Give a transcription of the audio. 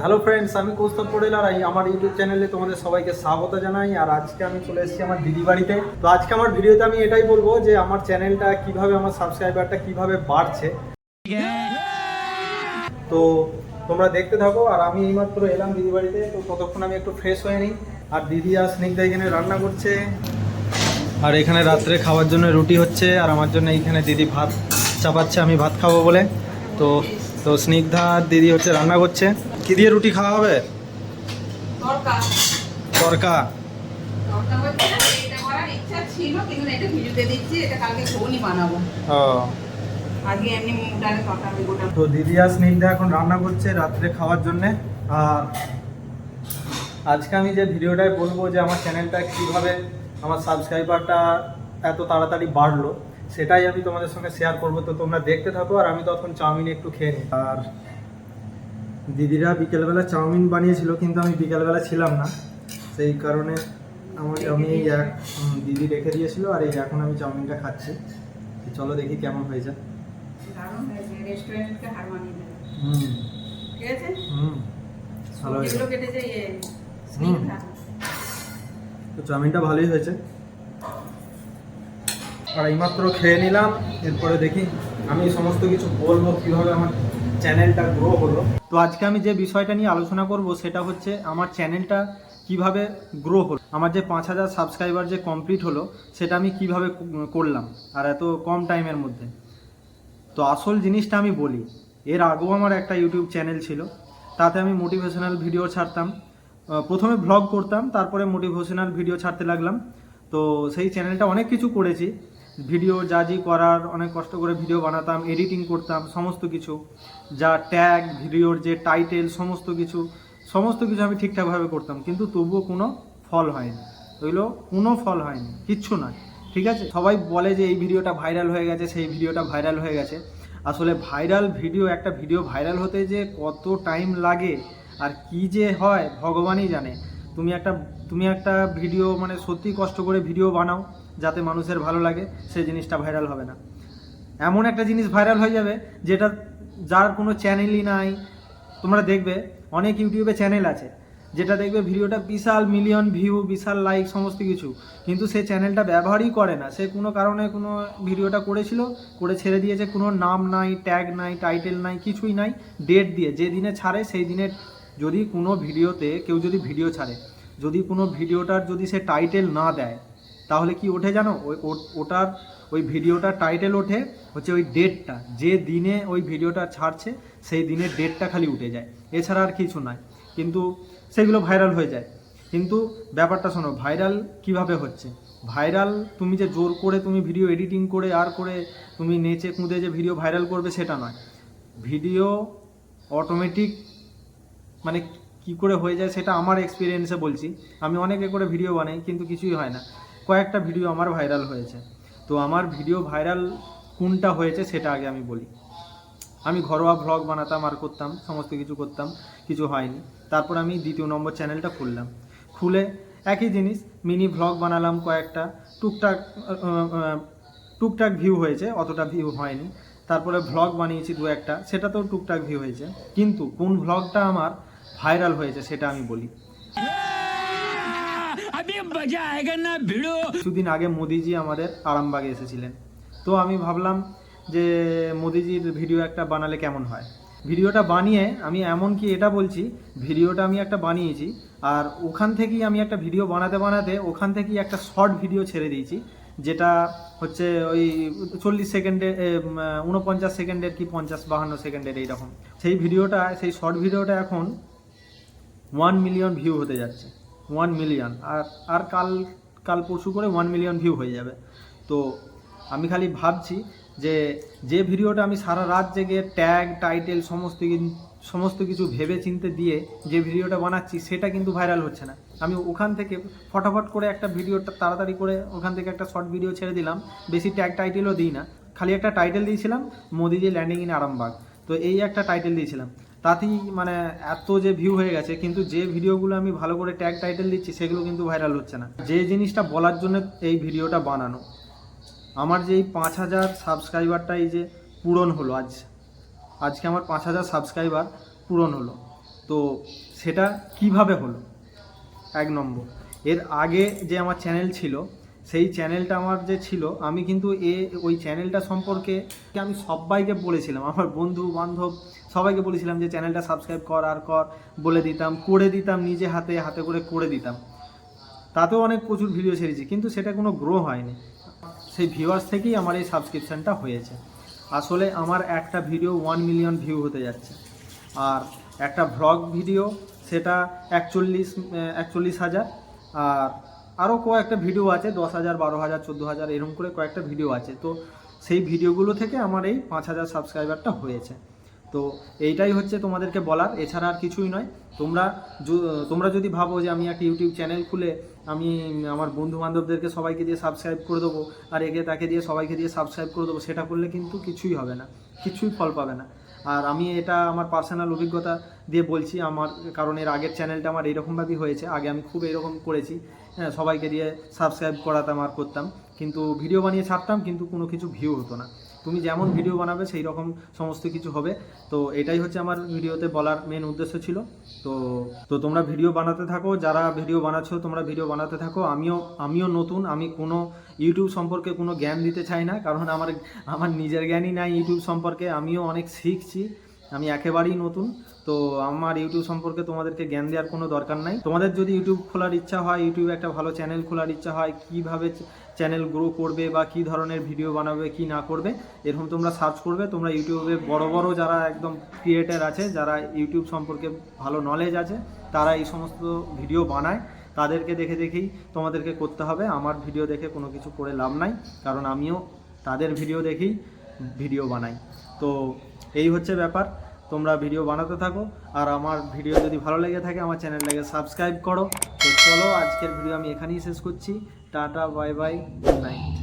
Hello friends আমি কৌস্তব পটেল আর আমার YouTube চ্যানেলে তোমাদের সবাইকে স্বাগত জানাই। আর আজকে আমি চলে এসেছি আমার দিদি বাড়িতে। তো আজকে আমার ভিডিওতে আমি এটাই বলব যে আমার চ্যানেলটা কীভাবে, আমার সাবস্ক্রাইবারটা কীভাবে বাড়ছে। তো তোমরা দেখতে থাকো, আর আমি এইমাত্র এলাম দিদি বাড়িতে। তো ততক্ষণ আমি একটু ফ্রেশ হয়ে নিই। আর দিদি আর স্নিগ্ধা এখানে রান্না করছে। আর এখানে রাত্রে খাওয়ার জন্য রুটি হচ্ছে। আর আমার জন্য এইখানে দিদি ভাত চাপাচ্ছে, আমি ভাত খাব বলে। তো তো স্নিগ্ধা দিদি হচ্ছে রান্না করছে। কি দিয়ে রুটি খাওয়া হবে? তরকা। তো দিদি আর স্নিগ্ধা এখন রান্না করছে রাত্রে খাওয়ার জন্যে। আর আজকে আমি যে ভিডিওটায় বলব যে আমার চ্যানেলটা কীভাবে আমার সাবস্ক্রাইবারটা এত তাড়াতাড়ি বাড়লো সেটাই আমি তোমাদের সঙ্গে শেয়ার করব। তো তোমরা দেখতে থাকো আর আমি তখন চাউমিন একটু খেয়ে নিই। আর দিদিরা বিকেলবেলা চাউমিন বানিয়েছিল কিন্তু আমি বিকেলবেলা ছিলাম না। সেই কারণে আমার আমি এই এক দিদি রেখে দিয়েছিল আর এই এখন আমি চাউমিনটা খাচ্ছি। চলো দেখি কেমন মানিয়ে দেবে। হুম। হুম ভালো হয়েছে। তো চাউমিনটা ভালোই হয়েছে। আর এইমাত্র খেয়ে নিলাম এরপরে দেখি আমি সমস্ত কিছু বলব কীভাবে আমার চ্যানেলটা গ্রো হলো। তো আজকে আমি যে বিষয়টা নিয়ে আলোচনা করব সেটা হচ্ছে আমার চ্যানেলটা কীভাবে গ্রো হলো। আমার যে পাঁচ হাজার সাবস্ক্রাইবার যে কমপ্লিট হলো, সেটা আমি কীভাবে করলাম, আর এত কম টাইমের মধ্যে। তো আসল জিনিসটা আমি বলি, এর আগেও আমার একটা ইউটিউব চ্যানেল ছিল, তাতে আমি মোটিভেশনাল ভিডিও ছাড়তাম। প্রথমে ভ্লগ করতাম, তারপরে মোটিভেশনাল ভিডিও ছাড়তে লাগলাম। তো সেই চ্যানেলটা অনেক কিছু করেছি ভিডিও যা জি করার, অনেক কষ্ট করে ভিডিও বানাতাম, এডিটিং করতাম, সমস্ত কিছু। যা ট্যাগ, ভিডিওর যে টাইটেল, সমস্ত কিছু সমস্ত কিছু আমি ঠিকঠাকভাবে করতাম, কিন্তু তবুও কোনো ফল হয়নি। ওইগুলো কোনো ফল হয়নি, কিচ্ছু নয়, ঠিক আছে? সবাই বলে যে এই ভিডিওটা ভাইরাল হয়ে গেছে, সেই ভিডিওটা ভাইরাল হয়ে গেছে। আসলে ভাইরাল ভিডিও, একটা ভিডিও ভাইরাল হতে যে কত টাইম লাগে, আর কি যে হয়, ভগবানই জানে। তুমি একটা তুমি একটা ভিডিও মানে সত্যি কষ্ট করে ভিডিও বানাও যাতে মানুষের ভালো লাগে, সেই জিনিসটা ভাইরাল হবে না। এমন একটা জিনিস ভাইরাল হয়ে যাবে যেটা যার কোনো চ্যানেলই নাই। তোমরা দেখবে, অনেক ইউটিউবে চ্যানেল আছে, যেটা দেখবে ভিডিওটা বিশাল মিলিয়ন ভিউ, বিশাল লাইক, সমস্ত কিছু। কিন্তু সে চ্যানেলটা ব্যবহারই করে না। সে কোনো কারণে কোনো ভিডিওটা করেছিল, করে ছেড়ে দিয়েছে। কোনো নাম নাই ট্যাগ নাই টাইটেল নাই, কিছুই নাই ডেট দিয়ে। যে দিনে ছাড়ে, সেই দিনে যদি কোনো ভিডিওতে কেউ যদি ভিডিও ছাড়ে, যদি কোনো ভিডিওটার যদি সে টাইটেল না দেয়, তাহলে কি ওঠে জানো? ওই ওটার, ওই ভিডিওটার টাইটেল ওঠে হচ্ছে ওই ডেটটা যে দিনে ওই ভিডিওটা ছাড়ছে, সেই দিনের ডেটটা খালি উঠে যায়। এছাড়া আর কিছু নয়। কিন্তু সেগুলো ভাইরাল হয়ে যায়। কিন্তু ব্যাপারটা শোনো ভাইরাল কীভাবে হচ্ছে? ভাইরাল তুমি যে জোর করে তুমি ভিডিও এডিটিং করে, আর করে তুমি নেচে কুঁদে যে ভিডিও ভাইরাল করবে, সেটা নয়। ভিডিও অটোমেটিক মানে কি করে হয়ে যায় সেটা আমার এক্সপিরিয়েন্সে বলছি। আমি অনেকে করে ভিডিও বানাই, কিন্তু কিছুই হয় না। কয়েকটা ভিডিও আমার ভাইরাল হয়েছে। তো আমার ভিডিও ভাইরাল কোনটা হয়েছে সেটা আগে আমি বলি। আমি ঘরোয়া ভ্লগ বানাতাম আর করতাম, সমস্ত কিছু করতাম, কিছু হয়নি। তারপর আমি দ্বিতীয় নম্বর চ্যানেলটা খুললাম। খুলে একই জিনিস মিনি ভ্লগ বানালাম কয়েকটা। টুকটাক টুকটাক ভিউ হয়েছে, অতটা ভিউ হয়নি। তারপরে ভ্লগ বানিয়েছি দু একটা, সেটাতেও টুকটাক ভিউ হয়েছে। কিন্তু কোন ভ্লগটা আমার ভাইরাল হয়েছে সেটা আমি বলি। কিছুদিন আগে মোদিজি আমাদের আরামবাগে এসেছিলেন। তো আমি ভাবলাম যে মোদিজির ভিডিও একটা বানালে কেমন হয়? ভিডিওটা বানিয়ে আমি এমন কি এটা বলছি ভিডিওটা আমি একটা বানিয়েছি আর ওখান থেকেই আমি একটা ভিডিও বানাতে বানাতে ওখান থেকেই একটা শর্ট ভিডিও ছেড়ে দিয়েছি যেটা হচ্ছে ওই চল্লিশ সেকেন্ডের উনপঞ্চাশ সেকেন্ডের কি পঞ্চাশ বাহান্ন সেকেন্ডের এইরকম। সেই ভিডিওটা সেই শর্ট ভিডিওটা এখন ওয়ান মিলিয়ন ভিউ হতে যাচ্ছে। ওয়ান মিলিয়ন আর আর কাল কাল পরশু করে ওয়ান মিলিয়ন ভিউ হয়ে যাবে। তো আমি খালি ভাবছি যে যে ভিডিওটা আমি সারা রাত জেগে ট্যাগ টাইটেল সমস্ত সমস্ত কিছু ভেবে চিনতে দিয়ে যে ভিডিওটা বানাচ্ছি, সেটা কিন্তু ভাইরাল হচ্ছে না। আমি ওখান থেকে ফটাফট করে একটা ভিডিওটা তাড়াতাড়ি করে ওখান থেকে একটা শর্ট ভিডিও ছেড়ে দিলাম। বেশি ট্যাগ টাইটেলও দিই না। খালি একটা টাইটেল দিয়েছিলাম মোদিজি ল্যান্ডিং ইন আরামবাগ। তো এই একটা টাইটেল দিয়েছিলাম। তাতেই মানে এত যে ভিউ হয়ে গেছে, কিন্তু যে ভিডিওগুলো আমি ভালো করে ট্যাগ টাইটেল দিচ্ছি, সেগুলো কিন্তু ভাইরাল হচ্ছে না। যে জিনিসটা বলার জন্য এই ভিডিওটা বানানো। আমার যে এই পাঁচ হাজার সাবস্ক্রাইবারটা এই যে পূরণ হলো আজ। আজকে আমার পাঁচ হাজার সাবস্ক্রাইবার পূরণ হলো। তো সেটা কীভাবে হলো? এক নম্বর। এর আগে যে আমার চ্যানেল ছিল সেই চ্যানেলটা আমার যে ছিল, আমি কিন্তু এ, ওই চ্যানেলটা সম্পর্কে আমি সবাইকে বলেছিলাম, আমার বন্ধু, বান্ধব, সবাইকে বলেছিলাম যে চ্যানেলটা সাবস্ক্রাইব কর, আর কর, বলে দিতাম, করে দিতাম, নিজে হাতে হাতে করে করে দিতাম। তাতেও অনেক প্রচুর ভিডিও ছেড়েছি, কিন্তু সেটা কোনো গ্রো হয়নি। সেই ভিউয়ার্স থেকেই আমার এই সাবস্ক্রিপশানটা হয়েছে। আসলে আমার একটা ভিডিও ওয়ান মিলিয়ন ভিউ হতে যাচ্ছে। আর একটা ভ্লগ ভিডিও সেটা একচল্লিশ একচল্লিশ হাজার, আর আরও কয়েকটা ভিডিও আছে, দশ হাজার, বারো হাজার, চোদ্দ হাজার, এরকম করে কয়েকটা ভিডিও আছে। তো সেই ভিডিওগুলো থেকে আমার এই পাঁচ হাজার সাবস্ক্রাইবারটা হয়েছে। তো এইটাই হচ্ছে তোমাদেরকে বলার, এছাড়া আর কিছুই নয়। তোমরা তোমরা যদি ভাবো যে আমি একটা ইউটিউব চ্যানেল খুলে আমি আমার বন্ধু বান্ধবদেরকে সবাইকে দিয়ে সাবস্ক্রাইব করে দেবো, আর একে তাকে দিয়ে সবাইকে দিয়ে সাবস্ক্রাইব করে দেবো, সেটা করলে কিন্তু কিছুই হবে না। কিছুই ফল পাবে না। আর আমি এটা আমার পার্সোনাল অভিজ্ঞতা দিয়ে বলছি, আমার কারণ এর আগের চ্যানেলটা আমার এইরকমভাবেই হয়েছে। আগে আমি খুব এরকম করেছি হ্যাঁ সবাইকে দিয়ে সাবস্ক্রাইব করাতাম আর করতাম। কিন্তু ভিডিও বানিয়ে ছাড়তাম, কিন্তু কোনো কিছু ভিউ হতো না। তুমি যেমন ভিডিও বানাবে সেই রকম সমস্ত কিছু হবে। তো এটাই হচ্ছে আমার ভিডিওতে বলার মেন উদ্দেশ্য ছিল। তো তো তোমরা ভিডিও বানাতে থাকো, যারা ভিডিও বানাচ্ছো, তোমরা ভিডিও বানাতে থাকো। আমিও আমিও নতুন, আমি কোনো ইউটিউব সম্পর্কে কোনো জ্ঞান দিতে চাই না, কারণ আমার আমার নিজের জ্ঞানই নাই ইউটিউব সম্পর্কে। আমিও অনেক শিখছি, আমি একেবারেই নতুন। তো আমার ইউটিউব সম্পর্কে তোমাদেরকে জ্ঞান দেওয়ার কোনো দরকার নাই। তোমাদের যদি ইউটিউব খোলার ইচ্ছা হয় ইউটিউবে একটা ভালো চ্যানেল খোলার ইচ্ছা হয়, কীভাবে চ্যানেল গ্রো করবে বা কি ধরনের ভিডিও বানাবে, কি না করবে, এরকম তোমরা সার্চ করবে, তোমরা ইউটিউবে বড় বড় যারা একদম ক্রিয়েটার আছে, যারা ইউটিউব সম্পর্কে ভালো নলেজ আছে, তারা এই সমস্ত ভিডিও বানায়। তাদেরকে দেখে দেখেই তোমাদেরকে করতে হবে। আমার ভিডিও দেখে কোনো কিছু করে লাভ নাই, কারণ আমিও তাদের ভিডিও দেখেই ভিডিও বানাই। তো এই হচ্ছে ব্যাপার। তোমরা ভিডিও বানাতে থাকো। আর আমার ভিডিও যদি ভালো লেগে থাকে, আমার চ্যানেলটাকে সাবস্ক্রাইব করো। তো চলো, আজকের ভিডিও আমি এখানেই শেষ করছি। tata bye bye good night